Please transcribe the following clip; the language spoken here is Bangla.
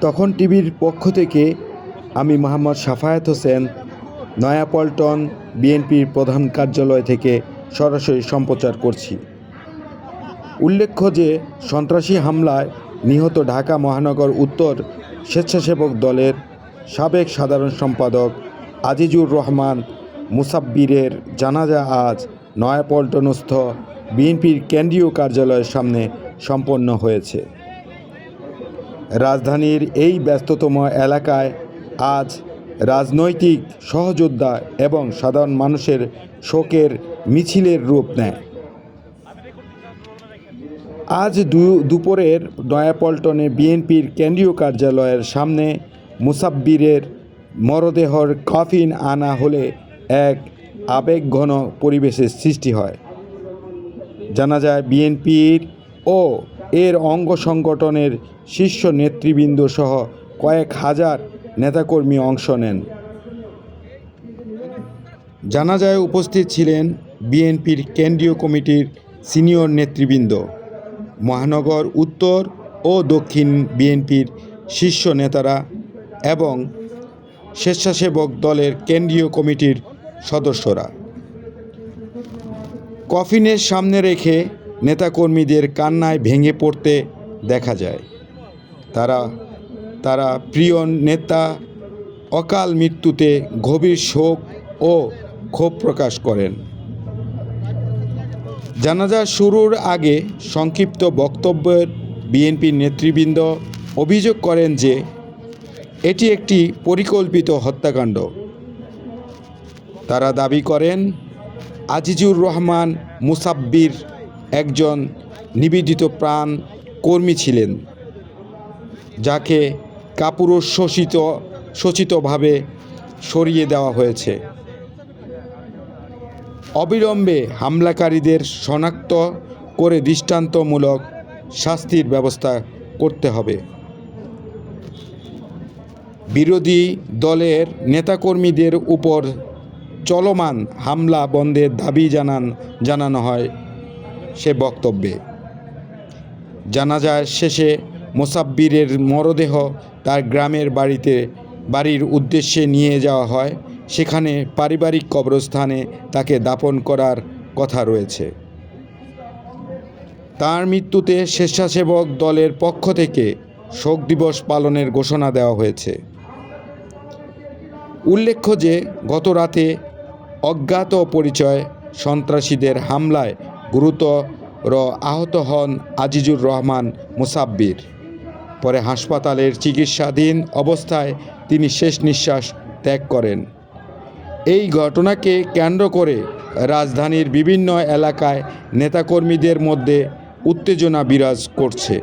তখন টিভির পক্ষ থেকে আমি মোহাম্মদ সাফায়াত হোসেন, নয়াপল্টন বিএনপির প্রধান কার্যালয় থেকে সরাসরি সম্প্রচার করছি। উল্লেখ্য যে, সন্ত্রাসী হামলায় নিহত ঢাকা মহানগর উত্তর স্বেচ্ছাসেবক দলের সাবেক সাধারণ সম্পাদক আজিজুর রহমান মুসাব্বিরের জানাজা আজ নয়াপল্টনস্থ বিএনপির কেন্দ্রীয় কার্যালয়ের সামনে সম্পন্ন হয়েছে। রাজধানীর এই ব্যস্ততম এলাকায় আজ রাজনৈতিক সহযোদ্ধা এবং সাধারণ মানুষের শোকের মিছিলের রূপ নেয়। আজ দুপুরের নয়াপল্টনে বিএনপির কেন্দ্রীয় কার্যালয়ের সামনে মুসাব্বিরের মরদেহর কফিন আনা হলে এক আবেগঘন পরিবেশের সৃষ্টি হয়। জানা যায়, বিএনপির ও এর অঙ্গ সংগঠনের শীর্ষ নেতৃবৃন্দ সহ কয়েক হাজার নেতাকর্মী অংশ নেন। জানাজায় উপস্থিত ছিলেন বিএনপির কেন্দ্রীয় কমিটির সিনিয়র নেতৃবৃন্দ। মহানগর, উত্তর ও দক্ষিণ বিএনপির শীর্ষ নেতারা এবং স্বেচ্ছাসেবক দলের কেন্দ্রীয় কমিটির সদস্যরা। কফিনের সামনে রেখে নেতাকর্মীদের কান্নায় ভেঙে পড়তে দেখা যায়। তারা তারা প্রিয় নেতা অকাল মৃত্যুতে গভীর শোক ও ক্ষোভ প্রকাশ করেন। জানাজা শুরুর আগে সংক্ষিপ্ত বক্তব্যের বিএনপির নেতৃবৃন্দ অভিযোগ করেন যে, এটি একটি পরিকল্পিত হত্যাকাণ্ড। তারা দাবি করেন, আজিজুর রহমান মুসাব্বির একজন নিবেদিত প্রাণ কর্মী ছিলেন, যাকে কাপুরুষ শোষিত, শোষিতভাবে সরিয়ে দেওয়া হয়েছে। অবিলম্বে হামলাকারীদের শনাক্ত করে দৃষ্টান্তমূলক শাস্তির ব্যবস্থা করতে হবে। বিরোধী দলের নেতাকর্মীদের উপর চলমান হামলা বন্ধের দাবি জানান, জানানো হয়। সে বক্তব্যে। জানাজার শেষে মোসাব্বিরের মরদেহ তার গ্রামের বাড়িতে, বাড়ির উদ্দেশ্যে নিয়ে যাওয়া হয়। সেখানে পারিবারিক কবরস্থানে তাকে দাপন করার কথা রয়েছে। তার মৃত্যুতে স্বেচ্ছাসেবক দলের পক্ষ থেকে শোক দিবস পালনের ঘোষণা দেওয়া হয়েছে। উল্লেখ্য যে গত রাতে অজ্ঞাত পরিচয় সন্ত্রাসীদের হামলায় গুরুতর আহত হন আজিজুর রহমান মুসাব্বির। পরে হাসপাতালের চিকিৎসাধীন অবস্থায় তিনি শেষ নিঃশ্বাস ত্যাগ করেন। এই ঘটনাকে কেন্দ্র করে রাজধানীর বিভিন্ন এলাকায় নেতাকর্মীদের মধ্যে উত্তেজনা বিরাজ করছে।